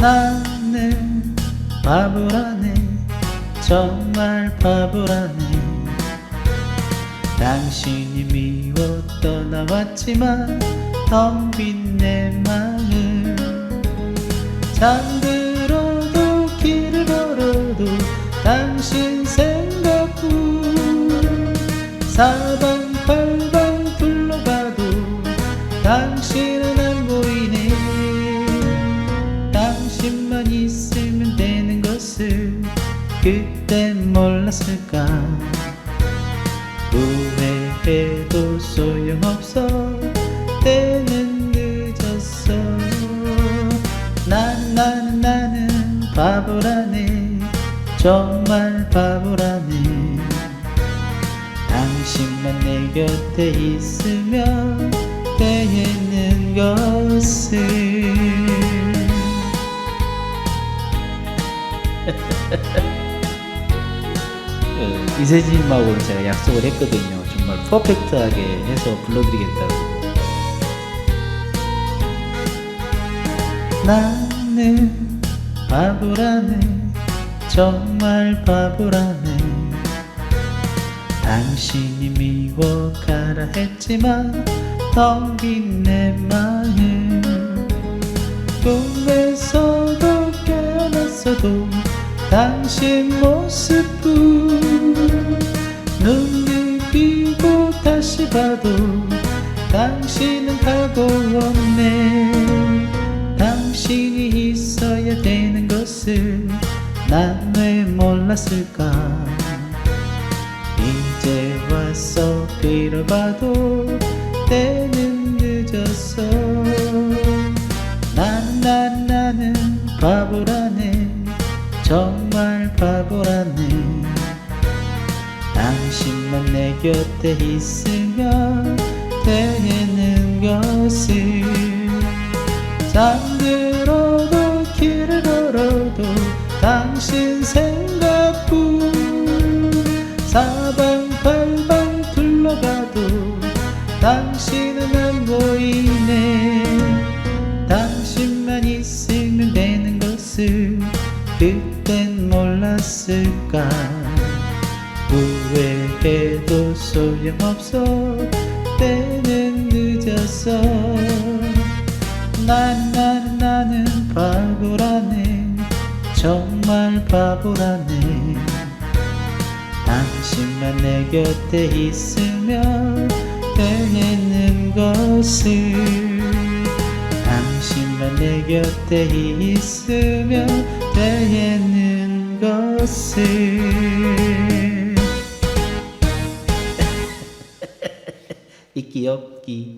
나는 바보라네. 정말 바보라네. 당신이 미워 떠나왔지만 텅 빈 내 마음 잠들어도 길을 걸어도 당신 생각뿐. 사방팔방 둘러봐도 당신 그땐 몰랐을까? 후회해도 소용없어. 때는 늦었어. 난 나는 나는 바보라네. 정말 바보라네. 당신만 내 곁에 있으면 되는 것을 그 이세진님하고는 제가 약속을 했거든요. 정말 퍼펙트하게 해서 불러드리겠다고. 나는 바보라네, 정말 바보라네. 당신이 미워 가라 했지만 텅빈 내 마음 꿈에서도 깨어났어도 당신 모습뿐 봐도 당신은 가고 없네. 당신이 있어야 되는 것을 난 왜 몰랐을까? 이제 와서 빌어봐도 때는 늦었어. 나는 나는 나는 바보라네. 정말 바보라네 당신만 내 곁에 있으면 되는 것을 잠들어도 길을 걸어도 당신 생각뿐 사방팔방 둘러봐도 당신은 안 보이네. 당신만 있으면 되는 것을 그땐 몰랐을까? 후회해도 소용없어. 때는 늦었어. 난 나는 나는 바보라네. 정말 바보라네. 당신만 내 곁에 있으면 되는 것을. 당신만 내 곁에 있으면 되는 것을 있기 없기